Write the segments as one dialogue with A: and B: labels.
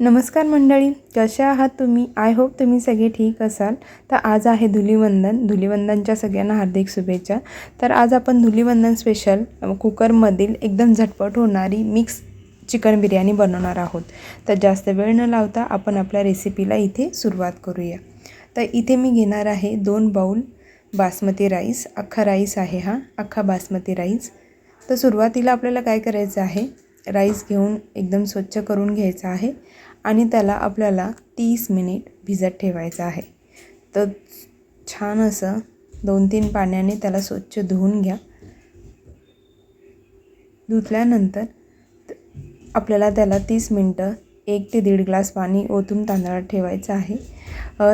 A: नमस्कार मंडळी कशा आहात तुम्ही? आय होप तुम्ही सगळे ठीक असाल. तर आज आहे धुलीवंदन धुलीवंदनच्या सगळ्यांना हार्दिक शुभेच्छा. तर आज आपण धुलीवंदन स्पेशल कुकरमधील एकदम झटपट होणारी मिक्स चिकन बिर्याणी बनवणार आहोत. तर जास्त वेळ न लावता आपण आपल्या रेसिपीला इथे सुरुवात करूया. तर इथे मी घेणार आहे दोन बाऊल बासमती राईस अख्खा राईस आहे हा अख्खा बासमती राईस तर सुरुवातीला आपल्याला काय करायचं आहे? राईस घेऊन एकदम स्वच्छ करून घ्यायचा आहे. आणि त्याला आपल्याला तीस मिनिट भिजत ठेवायचं आहे. तर छान असं दोन तीन पाण्याने त्याला स्वच्छ धुवून घ्या. धुतल्यानंतर आपल्याला त्याला तीस मिनटं एक ते दीड ग्लास पाणी ओतून तांदळात ठेवायचं आहे.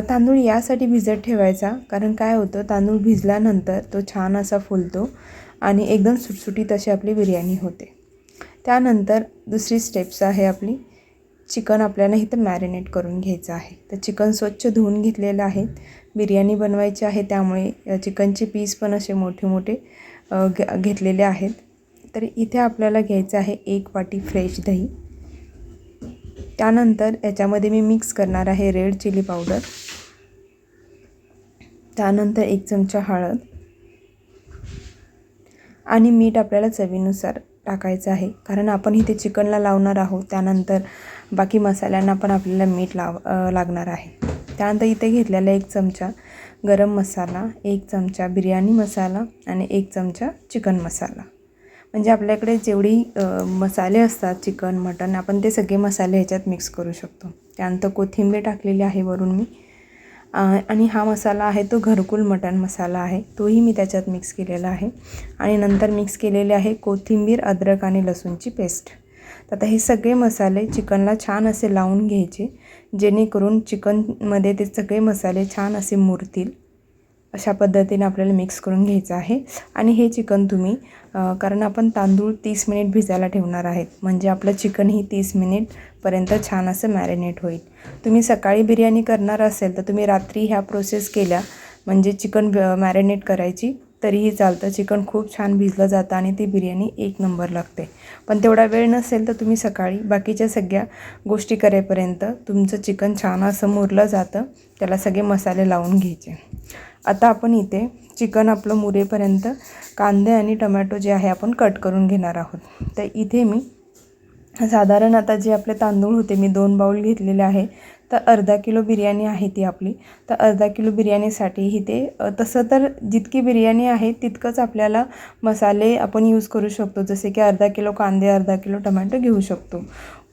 A: तांदूळ यासाठी भिजत ठेवायचा कारण काय होतं तांदूळ भिजल्यानंतर तो छान असा फुलतो आणि एकदम सुटसुटीत अशी आपली बिर्याणी होते. त्यानंतर दुसरी स्टेप्स आहे आपली चिकन आपल्याला इथं मॅरिनेट करून घ्यायचं आहे. तर चिकन स्वच्छ धुवून घेतलेलं आहे. बिर्याणी बनवायची आहे त्यामुळे चिकनचे पीस पण असे मोठे मोठे घे घेतलेले आहेत. तर इथे आपल्याला घ्यायचं आहे एक वाटी फ्रेश दही. त्यानंतर याच्यामध्ये मी मिक्स करणार आहे रेड चिली पावडर त्यानंतर एक चमचा हळद. आणि मीठ आपल्याला चवीनुसार टाकायचं आहे. कारण आपण इथे चिकनला लावणार आहोत. त्यानंतर बाकी मसाल्यांना पण आपल्याला मीठ लाव लागणार आहे. त्यानंतर इथे घेतलेला एक चमचा गरम मसाला एक चमचा बिर्याणी मसाला आणि एक चमचा चिकन मसाला. म्हणजे आपल्याकडे जेवढी मसाले असतात चिकन मटन आपण ते सगळे मसाले ह्याच्यात मिक्स करू शकतो. त्यानंतर कोथिंबीर टाकलेली आहे वरून मी. आणि हा मसाला आहे तो घरकुल मटण मसाला आहे. तोही मी त्याच्यात मिक्स केलेला आहे. आणि नंतर मिक्स केलेले आहे कोथिंबीर अद्रक आणि लसूणची पेस्ट. तर आता हे सगळे मसाले चिकनला छान असे लावून घ्यायचे जेणेकरून चिकनमध्ये ते सगळे मसाले छान असे मुरतील. अशा पद्धतीने आपल्याला मिक्स करून घ्यायचं आहे. आणि हे चिकन तुम्ही कारण आपण तांदूळ तीस मिनिट भिजायला ठेवणार आहेत. म्हणजे आपलं चिकनही तीस मिनिटपर्यंत छान असं मॅरिनेट होईल. तुम्ही सकाळी बिर्याणी करणार असेल तर तुम्ही रात्री ह्या प्रोसेस केल्या म्हणजे चिकन मॅरिनेट करायची. तरीही चालतं. चिकन खूप छान भिजलं जातं आणि ती बिर्याणी एक नंबर लागते. पण तेवढा वेळ नसेल तर तुम्ही सकाळी बाकीच्या सगळ्या गोष्टी करेपर्यंत तुमचं चिकन छान असं मुरलं जातं. त्याला सगळे मसाले लावून घ्यायचे. आता आपण इथे चिकन आपलं मुरेपर्यंत कांदे आणि टमॅटो जे आहे आपण कट करून घेणार आहोत. तर इथे मी साधारण आता जे आपले तांदूळ होते मी दोन बाऊल घेतलेले आहे. तर अर्धा किलो बिर्याणी आहे ती आपली. तर अर्धा किलो बिर्याणीसाठी इथे तसं तर जितकी बिर्याणी आहे तितकंच आपल्याला मसाले आपण यूज करू शकतो. जसे की अर्धा किलो कांदे अर्धा किलो टमॅटो घेऊ शकतो.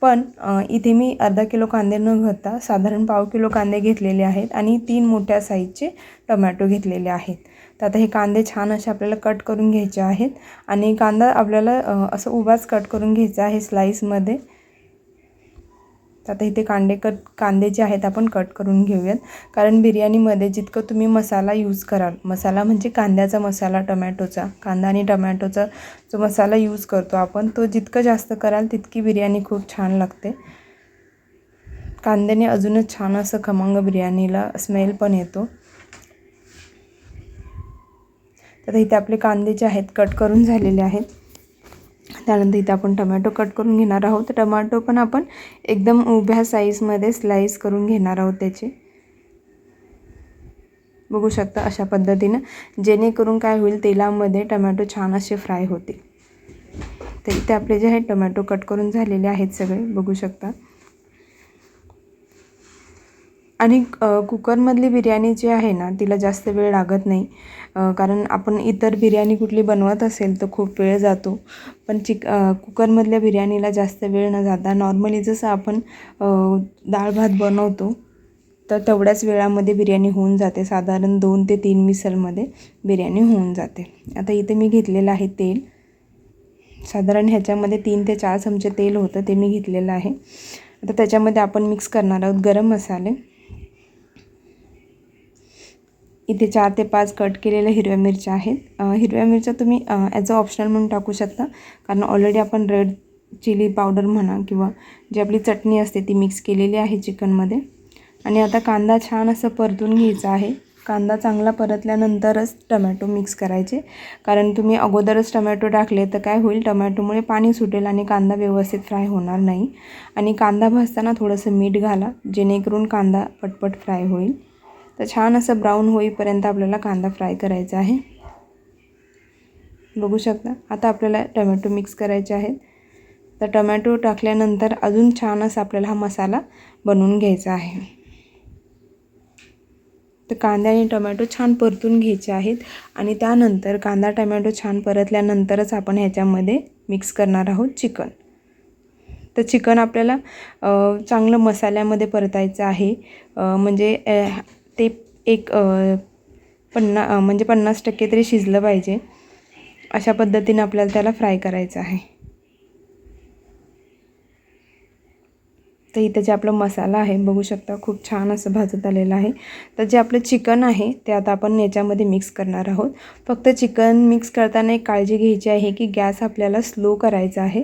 A: पण इथे मी अर्धा किलो कांदे न घेता साधारण पाव किलो कांदे घेतलेले आहेत आणि तीन मोठ्या साईजचे टमॅटो घेतलेले आहेत. तर आता हे कांदे छान असे आपल्याला कट करून घ्यायचे आहेत आणि कांदा आपल्याला असं उभाच कट करून घ्यायचा आहे स्लाईसमध्ये तर आता इथे कांदे कट कांदे जे आहेत आपण कट करून घेऊयात. कारण बिर्याणीमध्ये जितकं तुम्ही मसाला यूज कराल मसाला म्हणजे कांद्याचा मसाला टमॅटोचा. कांदा आणि टमॅटोचा जो मसाला यूज करतो आपण तो जितकं जास्त कराल तितकी बिर्याणी खूप छान लागते. कांद्याने अजूनच छान असं खमंग बिर्याणीला स्मेल पण येतो. तर इथे आपले कांदे जे आहेत कट करून झालेले आहेत. त्यानंतर इथे आपण टमॅटो कट करून घेणार आहोत. तर टमॅटो पण आपण एकदम उभ्या साईजमध्ये स्लाईस करून घेणार आहोत त्याचे. बघू शकता अशा पद्धतीनं. जेणेकरून काय होईल तेलामध्ये टमॅटो छान असे फ्राय होतील. तर इथे आपले जे आहेत टमॅटो कट करून झालेले आहेत सगळे बघू शकता. आणि कुकरमधली बिर्याणी जी आहे ना तिला जास्त वेळ लागत नाही. कारण आपण इतर बिर्याणी कुठली बनवत असेल तर खूप वेळ जातो. पण चिक कुकरमधल्या बिर्याणीला जास्त वेळ न जाता नॉर्मली जसं आपण डाळ भात बनवतो तर तेवढ्याच वेळामध्ये बिर्याणी होऊन जाते. साधारण दोन ते तीन मिसलमध्ये बिर्याणी होऊन जाते. आता इथे मी घेतलेलं आहे तेल. साधारण ह्याच्यामध्ये तीन ते चार चमचे तेल होतं ते मी घेतलेलं आहे. आता त्याच्यामध्ये आपण मिक्स करणार आहोत गरम मसाले. इथे चार ते पाच कट केलेल्या हिरव्या मिरच्या आहेत. हिरव्या मिरच्या तुम्ही ॲज अ ऑप्शनल म्हणून टाकू शकता. कारण ऑलरेडी आपण रेड चिली पावडर म्हणा किंवा जी आपली चटणी असते ती मिक्स केलेली आहे चिकनमध्ये आणि आता कांदा छान असं परतून घ्यायचा आहे. कांदा चांगला परतल्यानंतरच टमॅटो मिक्स करायचे. कारण तुम्ही अगोदरच टमॅटो टाकले तर काय होईल? टमॅटोमुळे पाणी सुटेल आणि कांदा व्यवस्थित फ्राय होणार नाही. आणि कांदा भाजताना थोडंसं मीठ घाला. जेणेकरून कांदा पटपट फ्राय होईल. तर छान असं ब्राऊन होईपर्यंत आपल्याला कांदा फ्राय करायचा आहे. बघू शकता. आता आपल्याला टमॅटो मिक्स करायचे आहेत. तर टमॅटो टाकल्यानंतर अजून छान असा आपल्याला हा मसाला बनवून घ्यायचा आहे. तर कांदा आणि टमॅटो छान परतून घ्यायचे आहेत आणि त्यानंतर कांदा टमॅटो छान परतल्यानंतरच आपण ह्याच्यामध्ये मिक्स करणार आहोत चिकन. तर चिकन आपल्याला चांगलं मसाल्यामध्ये परतायचं आहे. म्हणजे ते एक पन्ना म्हणजे पन्नास टक्के तरी शिजलं पाहिजे. अशा पद्धतीने आपल्याला त्याला फ्राय करायचं आहे. तर इथं जे आपला मसाला आहे बघू शकता खूप छान असं भाजत आलेलं आहे. तर जे आपलं चिकन आहे ते आता आपण याच्यामध्ये मिक्स करणार आहोत. फक्त चिकन मिक्स करताना एक काळजी घ्यायची आहे की गॅस आपल्याला स्लो करायचा आहे.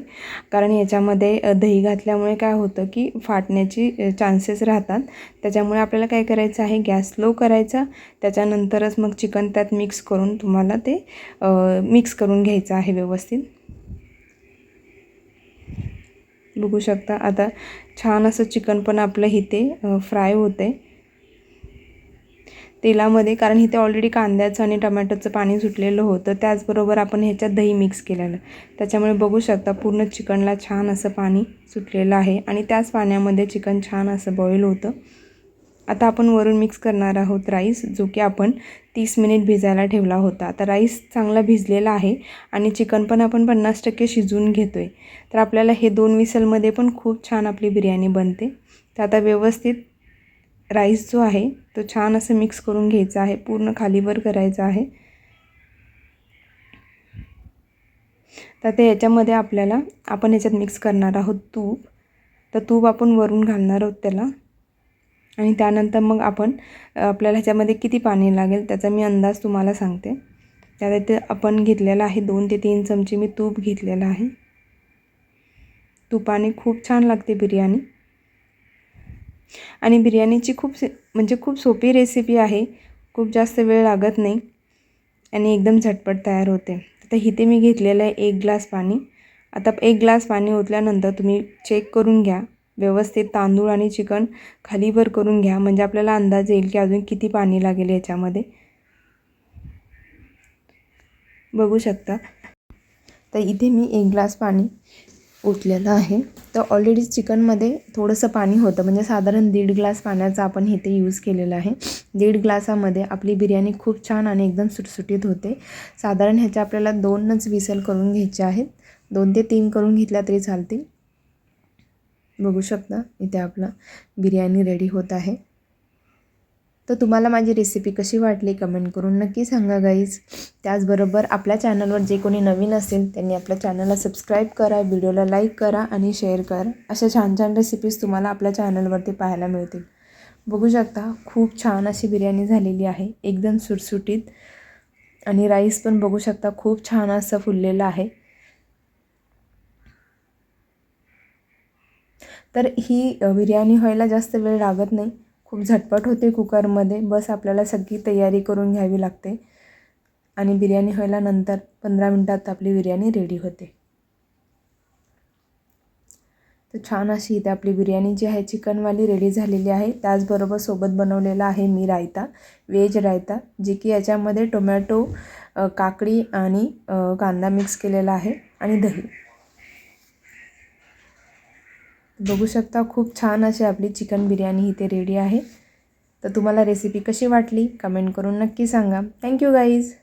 A: कारण याच्यामध्ये दही घातल्यामुळे काय होतं की फाटण्याची चान्सेस राहतात. त्याच्यामुळे आपल्याला काय करायचं आहे गॅस स्लो करायचा. त्याच्यानंतरच मग चिकन त्यात मिक्स करून तुम्हाला ते मिक्स करून घ्यायचं आहे व्यवस्थित. बघू शकता. आता छान असं चिकन पण आपलं इथे फ्राय होते आहे तेलामध्ये कारण इथे ऑलरेडी कांद्याचं आणि टमॅटोचं पाणी सुटलेलं होतं. त्याचबरोबर आपण ह्याच्यात दही मिक्स केलेलं. त्याच्यामुळे बघू शकता पूर्ण चिकनला छान असं पाणी सुटलेलं आहे. आणि त्याच पाण्यामध्ये चिकन छान असं बॉईल होतं. आता आपण वरून मिक्स करणार आहोत राईस जो की आपण तीस मिनिट भिजायला ठेवला होता. आता राईस चांगला भिजलेला आहे आणि चिकन पण आपण पन्नास टक्के शिजवून घेतो आहे तर आपल्याला हे दोन विसलमध्ये पण खूप छान आपली बिर्याणी बनते. तर आता व्यवस्थित राईस जो आहे तो छान असं मिक्स करून घ्यायचा आहे. पूर्ण खालीवर करायचा आहे. तर ते याच्यामध्ये आपल्याला आपण याच्यात मिक्स करणार आहोत तूप. तर तूप आपण वरून घालणार आहोत त्याला. आणि त्यानंतर मग आपण आपल्याला ह्याच्यामध्ये किती पाणी लागेल त्याचा मी अंदाज तुम्हाला सांगते. त्यात इथे आपण घेतलेला आहे दोन ते तीन चमचे मी तूप घेतलेलं आहे. तुपाने खूप छान लागते बिर्याणी. आणि बिर्याणीची खूप म्हणजे खूप सोपी रेसिपी आहे खूप जास्त वेळ लागत नाही आणि एकदम झटपट तयार होते. तर इथे मी घेतलेलं आहे एक ग्लास पाणी. आता एक ग्लास पाणी ओतल्यानंतर तुम्ही चेक करून घ्या. व्यवस्थित तांदूळ आणि चिकन खालीवर करून घ्या. म्हणजे आपल्याला अंदाज येईल की अजून किती पाणी लागेल याच्यामध्ये. बघू शकता. तर इथे मी एक ग्लास पाणी ओतलेलं आहे. तर ऑलरेडी चिकनमध्ये थोडंसं पाणी होतं. म्हणजे साधारण दीड ग्लास पाण्याचा आपण इथे यूज केलेला आहे. दीड ग्लासामध्ये आपली बिर्याणी खूप छान आणि एकदम सुटसुटीत होते. साधारण ह्याच्या आपल्याला दोनच विसल करून घ्यायचे आहेत. दोन ते तीन करून घेतल्या तरी चालतील. बघू शकता. इथे आपला बिर्याणी रेडी होत आहे. तर तुम्हाला माझी रेसिपी कशी वाटली कमेंट करून नक्की सांगा गाईज त्याचबरोबर आपल्या चॅनलवर जे कोणी नवीन असेल त्यांनी आपल्या चॅनलला सबस्क्राईब करा व्हिडिओला लाईक करा आणि शेअर करा. अशा छान छान रेसिपीज तुम्हाला आपल्या चॅनलवरती पाहायला मिळतील. बघू शकता खूप छान अशी बिर्याणी झालेली आहे. एकदम सुटसुटीत. आणि राईस पण बघू शकता खूप छान असं फुललेलं आहे. तर ही बिर्याणी व्हायला जास्त वेळ लागत नाही. खूप झटपट होते कुकरमध्ये. बस आपल्याला सगळी तयारी करून घ्यावी लागते. आणि बिर्याणी व्हायला नंतर पंधरा मिनटात आपली बिर्याणी रेडी होते. तर छान अशी इथे आपली बिर्याणी जी आहे चिकनवाली रेडी झालेली आहे. त्याचबरोबर सोबत बनवलेला आहे मी रायता वेज रायता जे की याच्यामध्ये टोमॅटो काकडी आणि कांदा मिक्स केलेला आहे आणि दही. बघू शकता खूप छान अशी आपली चिकन बिर्याणी इथे रेडी आहे. तर तुम्हाला रेसिपी कशी वाटली कमेंट करून नक्की सांगा. Thank you guys